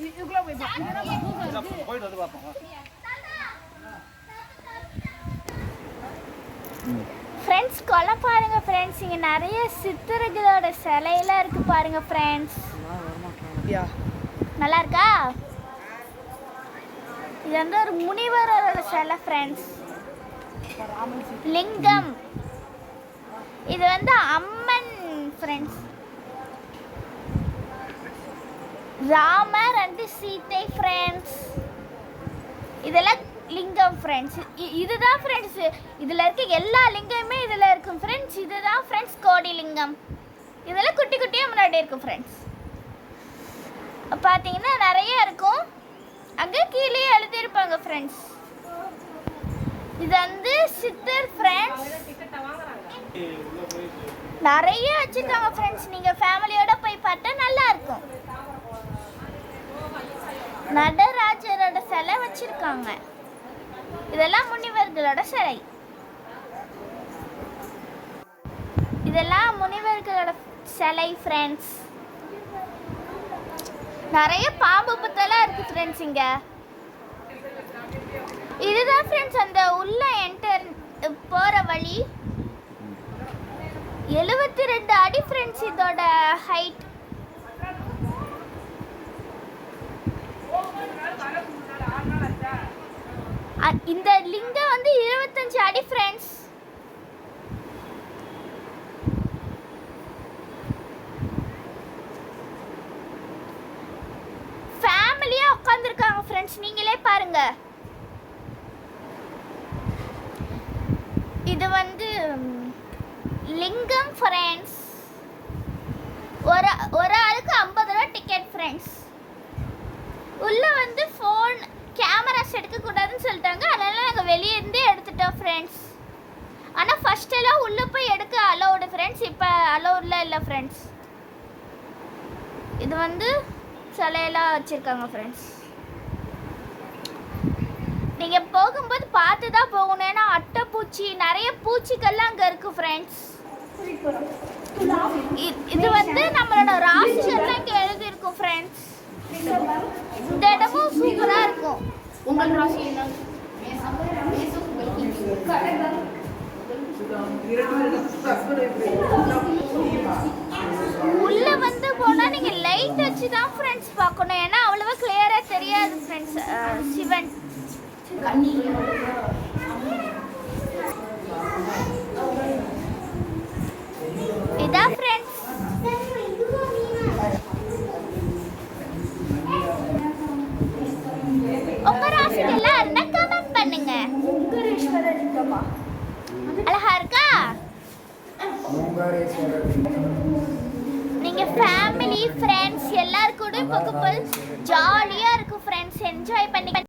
இதுக்குள்ள போய் பா- இதுதான் புதுசா இருக்கு. போயிட்டு வந்து பார்ப்போம் ஃப்ரெண்ட்ஸ் கொலை பாருங்க ஃப்ரெண்ட்ஸ் இங்க நிறைய சித்தர்களோட சிலையெல்லாம் இருக்கு பாருங்க ஃப்ரெண்ட்ஸ் நல்லா இருக்கா? இது வந்து ஒரு முனிவரோட சிலை ஃப்ரெண்ட்ஸ் லிங்கம். இது வந்து Amman friends Ramar and Sita friends இதெல்லாம் லிங்கம் ஃப்ரெண்ட்ஸ் இதுதான் ஃப்ரெண்ட்ஸ் இதில் இருக்க எல்லா லிங்கமுமே இதில் இருக்கும் ஃப்ரெண்ட்ஸ் இதுதான் ஃப்ரெண்ட்ஸ் கோடி லிங்கம். இதெல்லாம் குட்டி குட்டியாக முன்னாடி இருக்கும் ஃப்ரெண்ட்ஸ் பார்த்தீங்கன்னா நிறைய இருக்கும். அங்கே கீழே எழுதியிருப்பாங்க ஃப்ரெண்ட்ஸ் இது வந்து சித்தர் ஃப்ரெண்ட்ஸ் நிறைய வச்சுருக்காங்க ஃப்ரெண்ட்ஸ் நீங்கள் ஃபேமிலியோட போய் பார்த்தா நல்லா இருக்கும். நடராஜரோட சிலை வச்சுருக்காங்க. இதெல்லாம் முனிவர்களோட சிலை. இதெல்லாம் முனிவர்களோட சிலை ஃப்ரெண்ட்ஸ் நிறைய பாம்பு புத்தெல்லாம் இருக்கு ஃப்ரெண்ட்ஸ் இங்க. இதுதான் ஃப்ரெண்ட்ஸ் அந்த உள்ள என்டர் போற வழி. எழுபத்தி ரெண்டு அடி ஃப்ரெண்ட்ஸ் இதோட ஹைட் இந்த லிங்கம் வந்து இருபத்தஞ்சு அடி ஃப்ரெண்ட்ஸ் ஃபேமிலியாக உட்காந்துருக்காங்க ஃப்ரெண்ட்ஸ் நீங்களே பாருங்க. இது வந்து லிங்கம் ஃப்ரெண்ட்ஸ் ஒரு ஒரு ஆளுக்கு ஐம்பது ரூபா டிக்கெட் ஃப்ரெண்ட்ஸ் உள்ள வந்து எடுக்கக்கூடாதுன்னு சொல்லிட்டாங்க. அதனால நாங்கள் வெளியே இருந்தே எடுத்துட்டோம் ஃப்ரெண்ட்ஸ் ஆனால் ஃபஸ்ட்டெல்லாம் எல்லாம் உள்ளே போய் எடுக்க அலோடு ஃப்ரெண்ட்ஸ் இப்போ அலோடில் இல்லை ஃப்ரெண்ட்ஸ் இது வந்து சிலையெல்லாம் வச்சுருக்காங்க ஃப்ரெண்ட்ஸ் நீங்கள் போகும்போது பார்த்து தான் போகணும். ஏன்னா அட்டைப்பூச்சி நிறைய பூச்சிகள்லாம் அங்கே இருக்குது ஃப்ரெண்ட்ஸ் இது வந்து நம்மளோட ராசியெல்லாம் இங்கே எழுதியிருக்கும் ஃப்ரெண்ட்ஸ் இந்த இடமும் சூப்பராக இருக்கும். உங்கள் ராசி என்ன? உள்ள வந்து போனா நீங்க லைட் வச்சு தான் ஃப்ரெண்ட்ஸ் பார்க்கணும். ஏன்னா அவ்வளவா கிளியரா தெரியாது ஃப்ரெண்ட்ஸ் சிவன். அழகா இருக்கா? நீங்க ஃபேமிலி ஃப்ரெண்ட்ஸ் எல்லாரும் கூட போகும்போது ஜாலியா இருக்கும் ஃப்ரெண்ட்ஸ் என்ஜாய் பண்ணி